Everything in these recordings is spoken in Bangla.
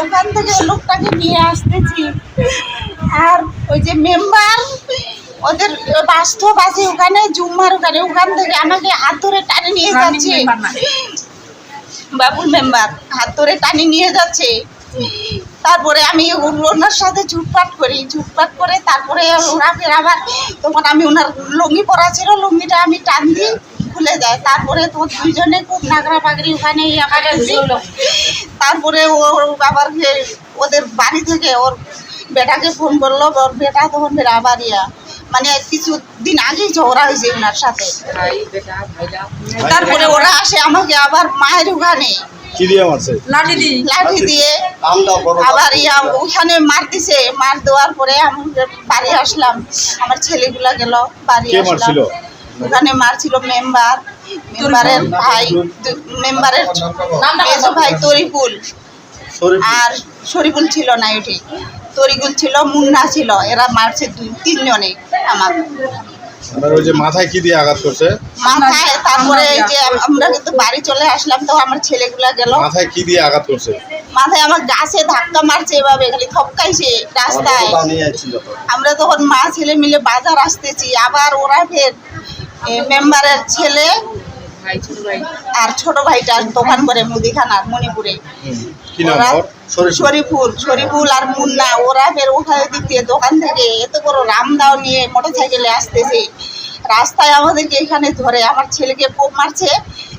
ওখান থেকে লোকটাকে নিয়ে আসতেছি। আর ওই যে মেম্বার ওদের বাস্তব আছে ওখানে জুম্মার ওখানে ওখান থেকে আমাকে হাত ধরে টানে নিয়ে যাচ্ছে। বাবুল মেম্বার হাত ধরে টানি নিয়ে যাচ্ছে। তারপরে আমি ওনার সাথে চুটপাট করি। চুটপাট করে তারপরে ওরা ফের আবার তখন আমি ওনার লুঙ্গি পরা ছিল লুঙ্গিটা আমি টান দিই খুলে যায় তারপরে তো দুইজনে খুব নাগরা পাগড়ি ওখানে ইয়া। তারপরে ও ও আবার ওদের বাড়ি থেকে ওর বেটাকে ফোন করল ওর বেটা তখন ফের আবার ইয়া মানে কিছু দিন আগেই ঝগড়া হয়েছে ওনার সাথে। তারপরে ওরা আসে আমাকে আবার মায়ের ওখানে। কি দিয়ে মারছে? লাঠি লাঠি দিয়ে। আবার ইয়া ওখানে মার দিছে মার দেওয়ার পরে আমি বাড়ি আসলাম। আমার ছেলেগুলা গেল বাড়ি আসলাম। ওখানে মারছিল মেম্বার। মেম্বারের ভাই মেম্বারের মেজো ভাই শরীফ আর শরীফুল ছিল না এটি। তরিকুল ছিল মুন্না ছিল। এরা মারছে দুই তিনজনে আমার। আপনার ওই যে মাথায় কি দিয়ে আঘাত করছে? মাথায় তারপরে এই যে আমরা কিন্তু বাড়ি চলে আসলাম তো আমার ছেলেগুলা গেল। মাথায় কি দিয়ে আঘাত করছে? মাথায় আমার গাছে ধাক্কা মারছে এভাবে খালি থপকাইছে রাস্তায়। আমরা তখন মা ছেলে মিলে বাজার আসতেছি আবার ওরা ফের মেম্বারের ছেলে ভাই ছোট ভাই আর ছোট ভাইটা দোকান করে মুদিখানার মণিপুরে। শরীফুল। শরীফুল আর মুন্না ওরা ফের ওখানে দিতে দোকান থেকে। এত বড় রামদাও নিয়ে মোটর সাইকেলে আসতেছে। রাস্তায় আমাদেরকে এখানে ধরে আমার ছেলেকে কোপ মারছে।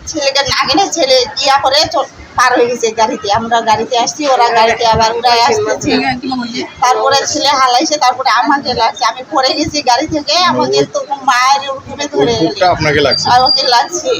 ছেলেকে নাগিনে ছেলে ইয়া করে পার হয়ে গেছে গাড়িতে। আমরা গাড়িতে আসছি ওরা গাড়িতে আবার উড়াই আসতেছে। তারপরে ছেলে হালাইছে তারপরে আমাকে লাগছে। আমি পড়ে গেছি গাড়ি থেকে। আমাকে তো মায়ের ওই ধরে কুকটা আপনাকে লাগছে। আমাকে লাগছে।